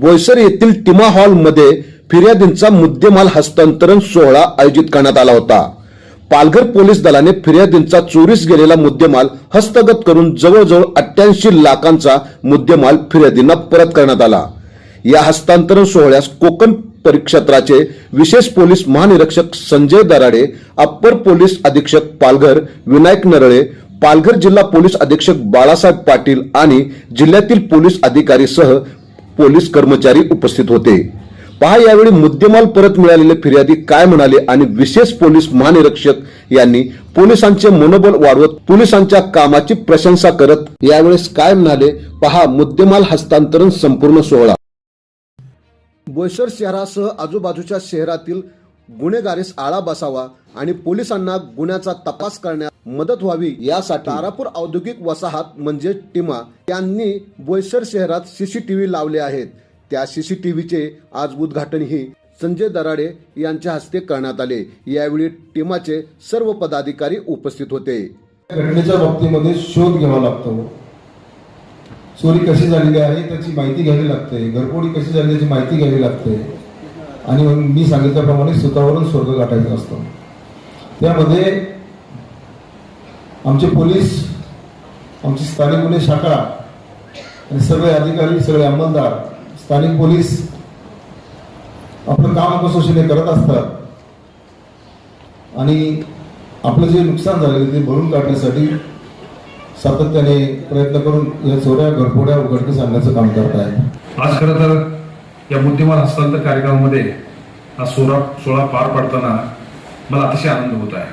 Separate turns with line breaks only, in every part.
बोईसर येथील टिमा हॉलमध्ये फिर्यादींचा मुद्देमाल हस्तांतरण सोहळा आयोजित करण्यात आला होता. पालघर पोलीस दलाने फिर्यादींचा चोरीस गेलेला मुद्देमाल हस्तगत करून जवळजवळ अठ्ठ्याऐंशी लाखांचा मुद्देमाल फिर्यादींना परत करण्यात आला. या हस्तांतरण सोहळ्यास कोकण परिक्षेत्राचे विशेष पोलीस महानिरीक्षक संजय दराडे अप्पर पोलीस अधीक्षक पालघर विनायक नरळे पालघर जिल्हा पोलीस अधीक्षक बाळासाहेब पाटील आणि जिल्ह्यातील पोलीस अधिकारीसह पोलीस कर्मचारी उपस्थित होते. पहा यावेळी मुद्देमाल परत मिळालेले फिर्यादी काय म्हणाले आणि विशेष पोलीस महानिरीक्षक यांनी पोलिसांचे मनोबल वाढवत पोलिसांच्या कामाची प्रशंसा करत यावेळेस काय म्हणाले? पहा मुद्देमाल हस्तांतरण संपूर्ण सोहळा. बोईसर शहरासह आजूबाजूच्या शहरातील गुन्हेगारीस आळा बसावा आणि पोलिसांना गुन्ह्याचा तपास करण्यात मदत व्हावी यासाठी तारापूर औद्योगिक वसाहत म्हणजे टिमा यांनी बोईसर शहरात सीसीटीव्ही लावले आहेत. त्या सीसीटीव्हीचे आज उद्घाटनही संजय दराडे यांच्या हस्ते करण्यात आले. यावेळी टीमाचे सर्व पदाधिकारी उपस्थित होते.
घटनेच्या बाबतीमध्ये शोध घ्यावा लागतो. चोरी कशी झालेली आहे त्याची माहिती घ्यावी लागते. घरफोडी कशी झाली त्याची माहिती घ्यावी लागते. आणि मी सांगितल्याप्रमाणे स्वतःवरून स्वर्ग गाठायचा असतो. त्यामध्ये आमचे पोलीस आमची स्थानिक गुन्हे शाखा आणि सगळे अधिकारी सगळे अंमलदार स्थानिक पोलीस आपलं काम कसोशीने करत असतात. आणि आपलं जे नुकसान झालेलं ते भरून काढण्यासाठी सातत्याने प्रयत्न करून या चोऱ्या घरफोड्या उघडकीस आणण्याचं काम करत आहे
आज खरं तर या बुद्धिमान हस्तांतर कार्यक्रमामध्ये हा सोळा सोळा पार पाडताना मला अतिशय आनंद होत आहे.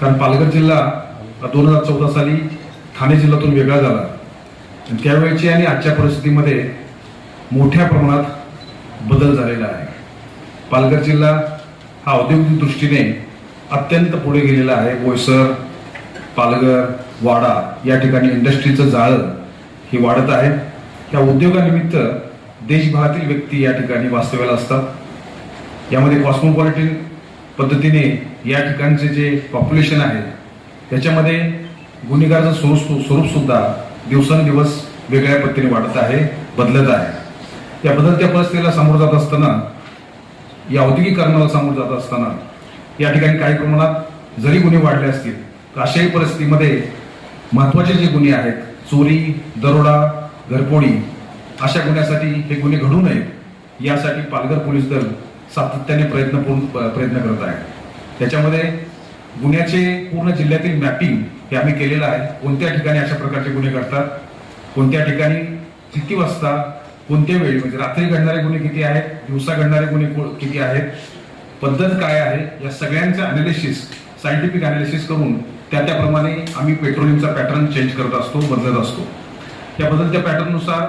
कारण पालघर जिल्हा दोन हजार चौदा साली ठाणे जिल्ह्यातून वेगळा झाला. त्यावेळची आणि आजच्या परिस्थितीमध्ये मोठ्या प्रमाणात बदल झालेला आहे. पालघर जिल्हा हा औद्योगिक दृष्टीने अत्यंत पुढे गेलेला आहे. बोईसर पालघर वाडा या ठिकाणी इंडस्ट्रीचं जाळं ही वाढत आहे. या उद्योगानिमित्त देशभरातील व्यक्ती या ठिकाणी वास्तव्याला असतात. यामध्ये कॉस्मोपॉलिटन पद्धतीने या ठिकाणचे जे पॉप्युलेशन आहे त्याच्यामध्ये गुन्हेगारचं स्वरूप स्वरूपसुद्धा दिवसेंदिवस वेगळ्या पद्धतीने वाढत आहे बदलत आहे. या बदलत्या परिस्थितीला सामोरं जात असताना या औद्योगिकरणाला सामोरं जात असताना या ठिकाणी काही प्रमाणात जरी गुन्हे वाढले असतील तर अशाही परिस्थितीमध्ये महत्त्वाचे जे गुन्हे आहेत चोरी दरोडा घरपोडी अशा गुन्ह्यासाठी हे गुन्हे घडू नयेत यासाठी पालघर पोलीस दल सातत्याने प्रयत्न प्रयत्न करत आहे. त्याच्यामध्ये गुन्ह्याचे पूर्ण जिल्ह्यातील मॅपिंग हे आम्ही केलेलं आहे. कोणत्या ठिकाणी अशा प्रकारचे गुन्हे घडतात कोणत्या ठिकाणी किती वाजता कोणत्या वेळी म्हणजे रात्री घडणारे गुन्हे किती आहेत दिवसा घडणारे गुन्हे किती आहेत पद्धत काय आहे या सगळ्यांचं अनालिसिस सायंटिफिक अनालिसिस करून त्या त्याप्रमाणे आम्ही पेट्रोलिंगचा पॅटर्न चेंज करत असतो बदलत असतो. त्या बदलत्या पॅटर्ननुसार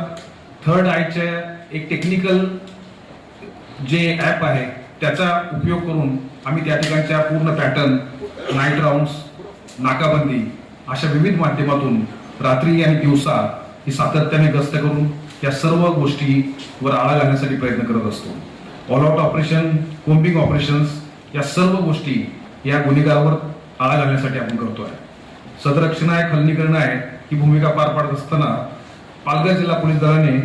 थर्ड आयच्या एक टेक्निकल जे ॲप आहे त्याचा उपयोग करून आम्ही त्या ठिकाणच्या पूर्ण पॅटर्न नाईट राऊंड्स नाकाबंदी अशा विविध माध्यमातून रात्री आणि दिवसा ही सातत्याने गस्त करून या सर्व गोष्टीवर आळा घालण्यासाठी प्रयत्न करत असतो. All out operation combing operations या सर्व गोष्टी या गुन्हेगारावर आळा घालण्यासाठी आपण करतो आहे सदरक्षण आहे खलनीकरण आहे ही भूमिका पार पाडत असताना पालघर जिल्हा पोलीस दलाने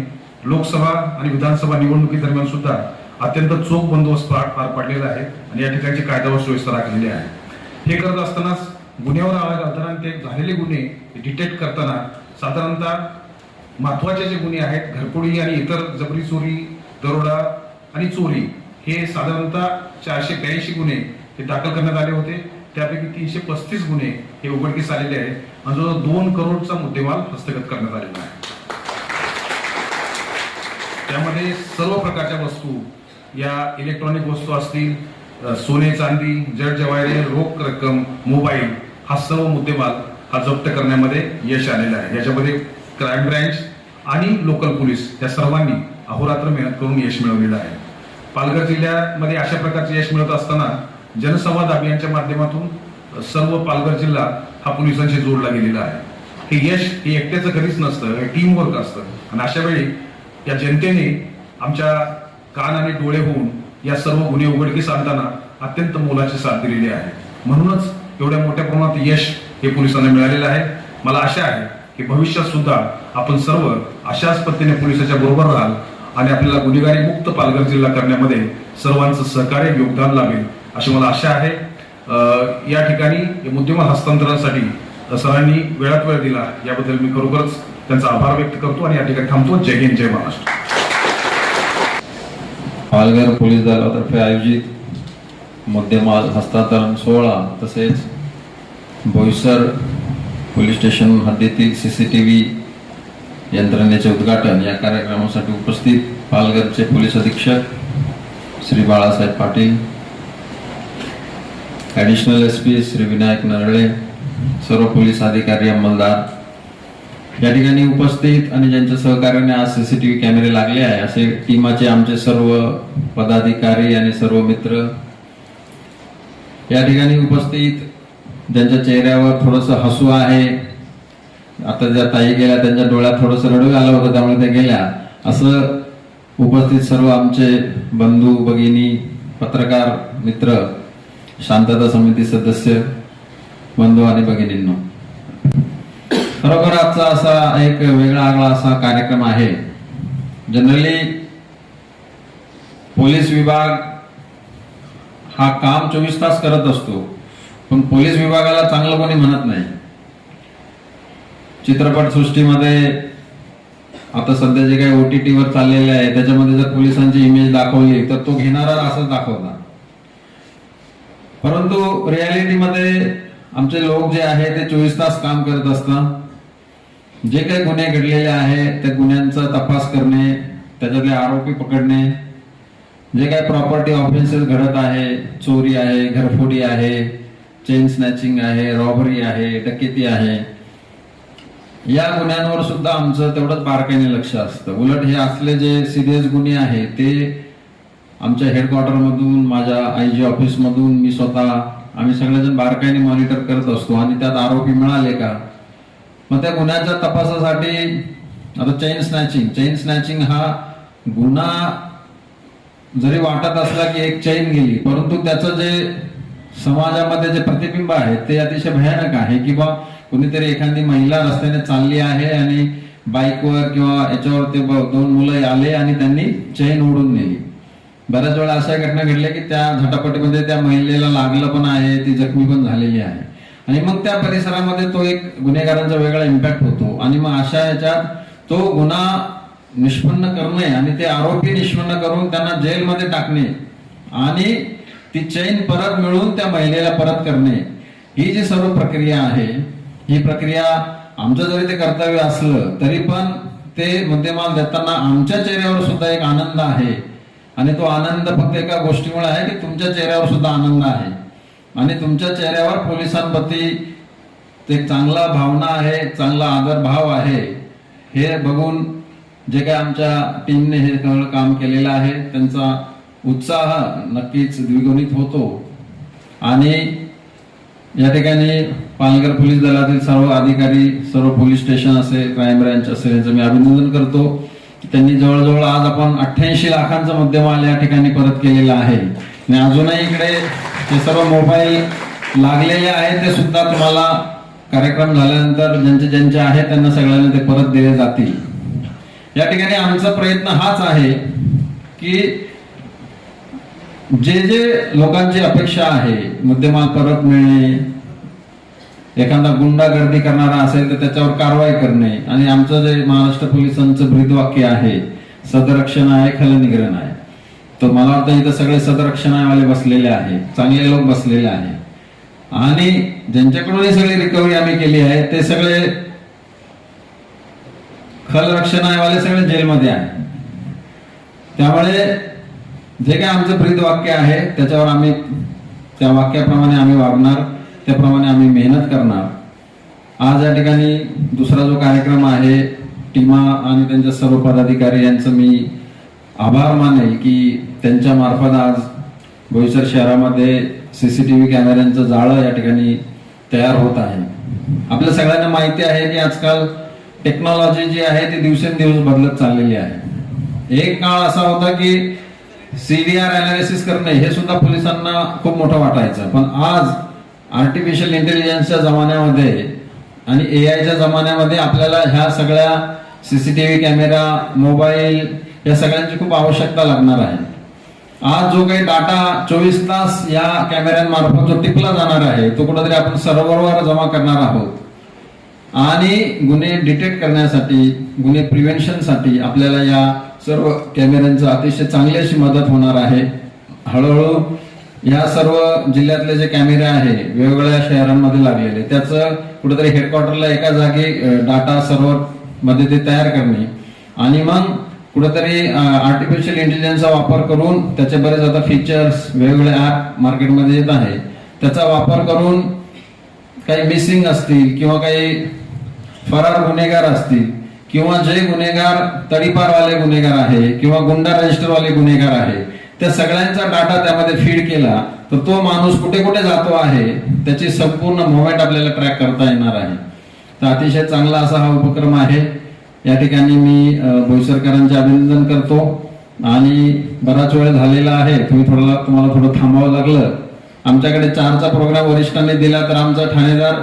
लोकसभा आणि विधानसभा निवडणुकीदरम्यान सुद्धा अत्यंत चोख बंदोबस्त पार पार पाडलेला आहे आणि या ठिकाणची कायदा व सुव्यवस्था राखलेली आहे हे करत असतानाच गुन्ह्यावर आळा ते झालेले गुन्हे डिटेक्ट करताना साधारणतः महत्त्वाचे जे गुन्हे आहेत घरपोडी आणि इतर जबरी चोरी दरोडा आणि चोरी हे साधारणतः चारशे ब्याऐंशी गुन्हे हे दाखल करण्यात आले होते. त्यापैकी तीनशे पस्तीस गुन्हे हे उघडकीस आलेले आहेत. आणि जवळ दोन करोडचा मुद्देमाल हस्तगत करण्यात आलेला आहे. त्यामध्ये सर्व प्रकारच्या वस्तू या इलेक्ट्रॉनिक वस्तू असतील सोने चांदी जड जवायरे रोख रक्कम मोबाईल हा सर्व मुद्देमाल हा जप्त करण्यामध्ये यश आलेला आहे. याच्यामध्ये क्राईम ब्रँच आणि लोकल पोलीस या सर्वांनी अहोरात्र मेहनत करून यश मिळवलेलं आहे. पालघर जिल्ह्यामध्ये अशा प्रकारचे यश मिळत असताना जनसंवाद अभियानच्या माध्यमातून सर्व पालघर जिल्हा हा पोलिसांशी जोडला गेलेला आहे. हे यश हे एकट्याचं कधीच नसतं हे टीमवर्क असतं. आणि अशा वेळी या जनतेने आमच्या कान आणि डोळे होऊन या सर्व गुन्हे उघडकीस आणताना अत्यंत मोलाची साथ दिलेली आहे. म्हणूनच एवढ्या मोठ्या प्रमाणात यश हे पोलिसांना मिळालेलं आहे. मला आशा आहे की भविष्यात सुद्धा आपण सर्व अशाच पद्धतीने पोलिसाच्या बरोबर राहाल आणि आपल्याला गुन्हेगारी मुक्त पालघर जिल्हा करण्यामध्ये सर्वांचं सहकार्य योगदान लाभेल अशी मला आशा आहे. या ठिकाणी मुद्देमाल हस्तांतरणासाठी सरांनी वेळात वेळ दिला याबद्दल मी खरोखरच त्यांचा आभार व्यक्त करतो आणि या ठिकाणी थांबतो. जय हिंद जय महाराष्ट्र.
पालघर पोलीस दलातर्फे आयोजित मुद्देमाल हस्तांतरण सोहळा तसेच बोईसर पोलीस स्टेशन हद्दीतील सी सी टी व्ही यंत्रणेचे उद्घाटन या कार्यक्रमासाठी उपस्थित पालघरचे पोलीस अधीक्षक Shri Balasaheb Patil additional S P Shri Vinayak Narale सर्व पोलीस अधिकारी अंमलदार या ठिकाणी उपस्थित आणि ज्यांच्या सहकार्याने आज सीसीटीव्ही कॅमेरे लागले आहे असे टीमाचे आमचे सर्व पदाधिकारी आणि सर्व मित्र. या ठिकाणी उपस्थित ज्यांच्या चेहऱ्यावर थोडस हसू आहे आता ज्या ताई गेल्या त्यांच्या डोळ्यात थोडस रडू आलं होतं त्यामुळे त्या गेल्या. असं उपस्थित सर्व आमचे बंधू भगिनी पत्रकार मित्र शांतता समिती सदस्य बंधू आणि भगिनींनो. खरोखर आजचा असा एक वेगळा आगळा असा कार्यक्रम आहे. जनरली पोलीस विभाग हा काम चोवीस तास करत असतो पण पोलीस विभागाला चांगलं कोणी म्हणत नाही. चित्रपट सृष्टीमध्ये आता सध्या जे काही ओटीटी वर चाललेले आहे त्याच्यामध्ये जर पोलिसांची इमेज दाखवली तर तो घेणारा असंच दाखवता परंतु रियालिटीमध्ये आमचे लोक जे आहे ते चोवीस तास काम करत असतात. जे काही गुन्हे घडलेले आहेत त्या गुन्ह्यांचा तपास करणे त्याच्यातले आरोपी पकडणे जे काही प्रॉपर्टी ऑफेन्सेस घडत आहे चोरी आहे घरफोडी आहे चेन स्नॅचिंग आहे रॉबरी आहे डकेती आहे या गुन्ह्यांवर सुद्धा आमचं तेवढंच बारकाईने लक्ष असतं. उलट हे असले जे सिरियस गुन्हे आहे ते आमच्या हेडक्वार्टरमधून माझ्या आय जी ऑफिस मधून मी स्वतः आम्ही सगळेजण बारकाईने मॉनिटर करत असतो. आणि त्यात आरोपी मिळाले का? मग त्या गुन्ह्याच्या तपासासाठी आता चैन स्नॅचिंग चैन स्नॅचिंग हा गुन्हा जरी वाटत असला की एक चैन गेली परंतु त्याचं जे समाजामध्ये जे प्रतिबिंब आहे ते अतिशय भयानक आहे किंवा कुणीतरी एखादी महिला रस्त्याने चालली आहे आणि बाईकवर किंवा याच्यावर ते दोन मुलं आले आणि त्यांनी चैन ओढून नेली. बऱ्याच वेळा अशा घटना घडल्या की त्या झटापटीमध्ये त्या महिलेला लागलं पण आहे ती जखमी पण झालेली आहे. आणि मग त्या परिसरामध्ये तो एक गुन्हेगारांचा वेगळा इम्पॅक्ट होतो. आणि मग अशा याच्यात तो गुन्हा निष्पन्न करणे आणि ते आरोपी निष्पन्न करून त्यांना जेलमध्ये टाकणे आणि ती चैन परत मिळून त्या महिलेला परत करणे ही जी सर्व प्रक्रिया आहे ही प्रक्रिया आमचं जरी ते कर्तव्य असलं तरी पण ते मुद्देमाल देताना आमच्या चेहऱ्यावर सुद्धा एक आनंद आहे. आणि तो आनंद फक्त एका गोष्टीमुळे आहे की तुमच्या चेहऱ्यावर सुद्धा आनंद आहे. आणि तुमच्या चेहऱ्यावर पोलिसांप्रती एक चांगला भावना आहे चांगला आदरभाव आहे हे बघून जे काय आमच्या टीमने हे सगळं काम केलेलं आहे त्यांचा उत्साह नक्कीच द्विगुणित होतो. आणि या ठिकाणी पालघर पोलीस दलातील सर्व अधिकारी सर्व पोलीस स्टेशन असेल क्राईम ब्रँच असेल यांचं मी अभिनंदन करतो. त्यांनी जवळजवळ आज आपण अठ्ठ्याऐंशी लाखांचा मुद्देमाल या ठिकाणी परत केलेला आहे. आणि अजूनही इकडे ते सर्व मोबाईल लागलेले आहेत ते सुद्धा तुम्हाला कार्यक्रम झाल्यानंतर ज्यांचे ज्यांचे आहेत त्यांना सगळ्यांना ते परत दिले जातील. या ठिकाणी आमचा प्रयत्न हाच आहे की जे जे लोकांची अपेक्षा आहे मुद्देमाल परत मिळणे एखादा गुंडा गर्दी करणारा असेल तर त्याच्यावर कारवाई करणे आणि आमचं जे महाराष्ट्र पोलिसांचं ब्रीदवाक्य आहे सदरक्षण आहे खलनिग्रहण आहे. तर मला वाटतं इथं सगळे सदरक्षणावाले बसलेले आहे चांगले लोक बसलेले आहे आणि ज्यांच्याकडून ही सगळी रिकव्हरी आम्ही केली आहे ते सगळे खल रक्षणावाले सगळे जेलमध्ये आहे त्यामुळे जे काही आमचं प्रीत वाक्य आहे त्याच्यावर आम्ही त्या वाक्याप्रमाणे आम्ही वागणार त्याप्रमाणे आम्ही मेहनत करणार. आज या ठिकाणी दुसरा जो कार्यक्रम आहे टीमा आणि त्यांच्या सर्व पदाधिकारी यांचं मी आभार मानेल की त्यांच्या मार्फत आज बोईसर शहरामध्ये सी सी टी व्ही कॅमेऱ्यांचं जाळं या ठिकाणी तयार होत आहे. आपल्या सगळ्यांना माहिती आहे की आजकाल टेक्नॉलॉजी जी आहे ती दिवसेंदिवस बदलत चाललेली आहे. एक काळ असा होता की सी डी आर अनालिसिस करणे हे सुद्धा पोलिसांना खूप मोठं वाटायचं. पण आज आर्टिफिशियल इंटेलिजन्सच्या जमान्यामध्ये आणि ए आयच्या जमान्यामध्ये आपल्याला ह्या सगळ्या सीसीटीव्ही कॅमेरा मोबाईल या सगळ्यांची खूप आवश्यकता लागणार आहे. आज जो काही डाटा चोवीस तास या कॅमेऱ्यांमार्फत जो टिकला जाणार आहे तो कुठेतरी आपण सर्व्हरवर जमा करणार आहोत. आणि गुन्हे डिटेक्ट करण्यासाठी गुन्हे प्रिव्हेन्शनसाठी आपल्याला या सर्व कॅमेऱ्यांचं अतिशय चांगली अशी मदत होणार आहे. हळूहळू या सर्व जिल्ह्यातले जे कॅमेरे आहे वेगवेगळ्या शहरांमध्ये लागलेले त्याचं कुठेतरी हेडक्वार्टरला एका जागी डाटा सर्व्हरमध्ये ते तयार करणे. आणि मग कुठेतरी आर्टिफिशियल इंटेलिजन्सचा वापर करून त्याचे बरेच आता फीचर्स वेगवेगळे ऍप मार्केटमध्ये येत आहे. त्याचा वापर करून काही मिसिंग असतील किंवा काही फरार गुन्हेगार असतील किंवा जे गुन्हेगार तडीपारवाले गुन्हेगार आहे किंवा गुंडा रजिस्टरवाले गुन्हेगार आहे त्या सगळ्यांचा डाटा त्यामध्ये फीड केला तर तो माणूस कुठे कुठे जातो आहे त्याची संपूर्ण मुवमेंट आपल्याला ट्रॅक करता येणार आहे. तर अतिशय चांगला असा हा उपक्रम आहे. या ठिकाणी मी भोईसरकरांचे बोईसरकरांचे अभिनंदन करतो. आणि बराच वेळ झालेला आहे तुम्ही थोडा तुम्हाला थोडं थांबावं लागलं. आमच्याकडे चारचा प्रोग्राम वरिष्ठांनी दिला तर आमचा ठाणेदार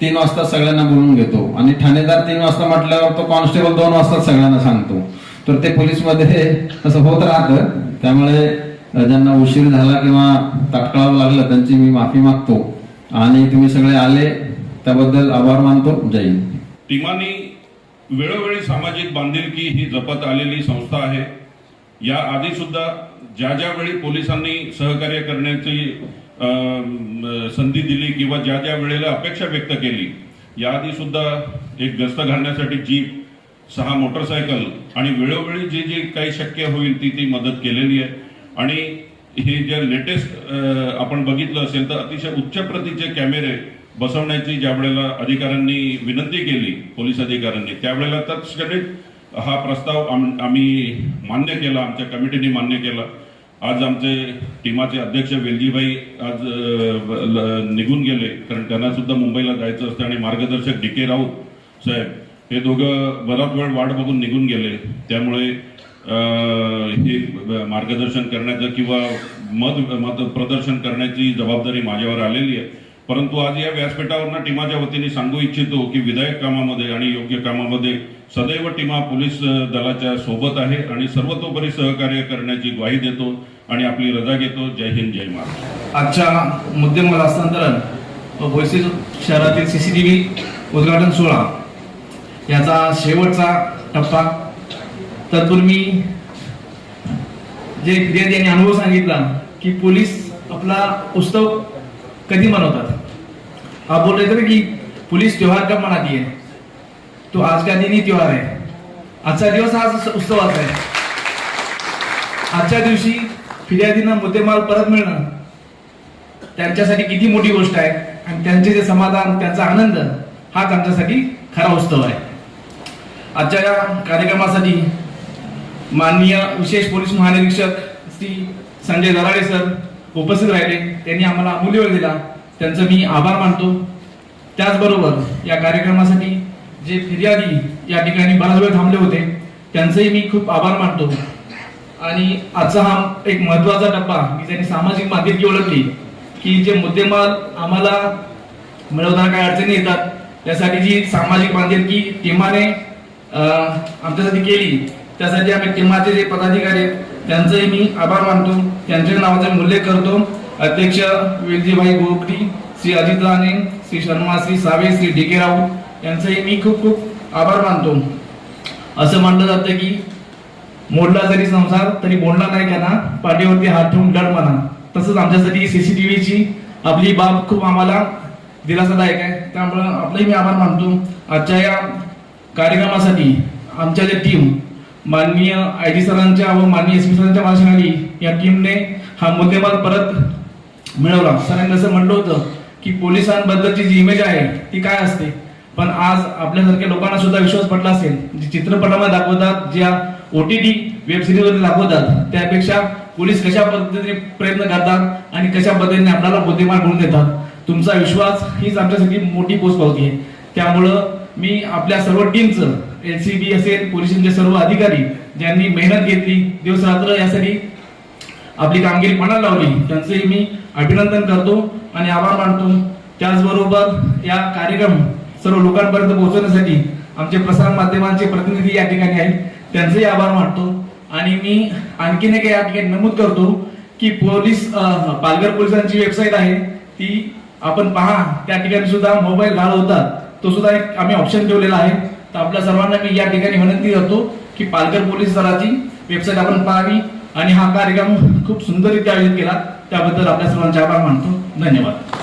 तीन वाजता सगळ्यांना बोलून घेतो. आणि ठाणेदार तीन वाजता म्हटल्यावर तो कॉन्स्टेबल दोन वाजता सगळ्यांना सांगतो. तर ते पोलीसमध्ये असं होत राहतं. त्यामुळे ज्यांना उशीर झाला किंवा तटकळावं लागलं त्यांची मी माफी मागतो. आणि तुम्ही सगळे आले त्याबद्दल आभार मानतो. जय हिंद.
वेळोवेळी सामाजिक बांधिलकी ही जपत आलेली संस्था आहे. या आधी सुद्धा ज्या ज्यावेळी पोलिसांनी सहकार्य करण्याची संधी दिली किंवा ज्या ज्या वेळेला अपेक्षा व्यक्त केली याआधी सुद्धा एक गस्त घालण्यासाठी जीप सहा मोटरसायकल आणि वेळोवेळी जे जे काही शक्य होईल ती ती मदत केलेली आहे. आणि हे जे लेटेस्ट आपण बघितलं असेल तर अतिशय उच्च प्रतीचे कॅमेरे बसवण्याची ज्या वेळेला अधिकाऱ्यांनी विनंती केली पोलीस अधिकाऱ्यांनी त्यावेळेला तत्क्षणिक हा प्रस्ताव आम- आम्ही मान्य केला आमच्या कमिटीने मान्य केला. आज आमचे टीमाचे अध्यक्ष वेलजीभाई आज ल- निघून गेले कारण त्यांना सुद्धा मुंबईला जायचं असतं आणि मार्गदर्शक डी के राऊत साहेब हे दोघं बराच वेळ वाट बघून निघून गेले. त्यामुळे हे मार्गदर्शन करण्याचं किंवा मत मत प्रदर्शन करण्याची जबाबदारी माझ्यावर आलेली आहे. परंतु आज या व्यासपीठावरनं टीमाच्या वतीने सांगू इच्छितो की विधायक कामामध्ये आणि योग्य कामामध्ये सदैव टीमा पोलीस दलाच्या सोबत आहे आणि सर्वतोपरी सहकार्य करण्याची ग्वाही देतो आणि आपली रजा घेतो. जय हिंद जय महाराष्ट्र.
आजच्या मुद्देमाल हस्तांतरण व बोईसर शहरातील सीसीटीव्ही उद्घाटन सोहळा याचा शेवटचा टप्पा. तत्पूर्वी जे फिर्यादी यांनी अनुभव सांगितला की पोलीस आपला उत्सव कधी मनवतात? आप बोल रहे थे कि की पुलिस त्योहार कब मनाती है? तो आज का दिन ही त्योहार है। आजचा दिवस आज उत्सवाचा आहे। आजच्या दिवशी फिर्यादींना मुद्देमाल परत मिळणं त्यांच्यासाठी किती मोठी गोष्ट आहे आणि त्यांचे जे समाधान त्यांचा आनंद हाच आमच्यासाठी खरा उत्सव आहे. आजच्या या कार्यक्रमासाठी माननीय विशेष पोलीस महानिरीक्षक श्री संजय दराडे सर उपस्थित राहिले. त्यांनी आम्हाला अमूल्य वेळ दिला. त्यांचं मी आभार मानतो. त्याचबरोबर या कार्यक्रमासाठी जे फिर्यादी या ठिकाणी बराच वेळ थांबले होते त्यांचंही मी खूप आभार मानतो. आणि आजचा हा एक महत्त्वाचा टप्पा की त्यांनी सामाजिक माध्यमची ओळखली की जे मुद्देमाल आम्हाला मिळवताना काय अडचणी येतात त्यासाठी जी सामाजिक बांधिलकी टीमाने आमच्यासाठी केली त्यासाठी आम्ही टीमाचे जे पदाधिकारी आहेत त्यांचंही मी आभार मानतो. त्यांच्या नावाचा मी उल्लेख करतो. अध्यक्ष वेलजीभाई गोगटी श्री अजित राणे श्री शर्मा श्री सावे श्री डी के राऊत यांचंही मी खूप खूप आभार मानतो. असं मानलं जातं की मोडला जरी संसार तरी बोलणार नाही त्यांना पाठीवरती हात ठेवून गड म्हणा. तसंच आमच्यासाठी सी सी टी व्हीची आपली बाब खूप आम्हाला दिलासादायक आहे. त्यामुळं आपलंही मी आभार मानतो. आजच्या या कार्यक्रमासाठी आमच्या ज्या टीम माननीय आय जी सरांच्या व माननीय एस पी सरांच्या मार्गदर्शनाखाली या टीमने हा मुद्देमाल परत मिळवला. सरांनी जसं म्हटलं होतं की पोलिसांबद्दलची जी इमेज आहे ती काय असते? पण आज आपल्यासारख्या लोकांना सुद्धा विश्वास पडला असेल. जे चित्रपटामध्ये दाखवतात ज्या ओ टी टी वेब सिरीजमध्ये दाखवतात त्यापेक्षा पोलीस कशा पद्धतीने प्रयत्न करतात आणि कशा पद्धतीने आपल्याला बुद्धिमान होऊन देतात? तुमचा विश्वास हीच आमच्यासाठी मोठी पोस्ट पावती आहे. त्यामुळं मी आपल्या सर्व टीमचं एल सी बी असेल पोलिसांचे सर्व अधिकारी ज्यांनी मेहनत घेतली दिवस रात्र यासाठी आपली कामगिरी पणाला लावली त्यांचंही मी अभिनंदन करतो आणि आभार मानतो. त्याचबरोबर या कार्यक्रम सर्व लोकांपर्यंत पोहोचवण्यासाठी आमचे प्रसार माध्यमांचे प्रतिनिधी या ठिकाणी आहेत. त्यांचेही आभार मानतो. आणि मी आणखीन एक या ठिकाणी नमूद करतो की पोलीस पालघर पोलिसांची वेबसाईट आहे. ती आपण पहा. त्या ठिकाणी सुद्धा मोबाईल घालवतात. तो सुद्धा एक आम्ही ऑप्शन ठेवलेला आहे. तर आपल्या सर्वांना मी या ठिकाणी विनंती करतो की पालघर पोलीस दलाची वेबसाईट आपण पाहावी. आणि हा कार्यक्रम खूप सुंदररित्या आयोजित केला. त्याबद्दल आपल्या सर्वांचे आभार मानतो धन्यवाद.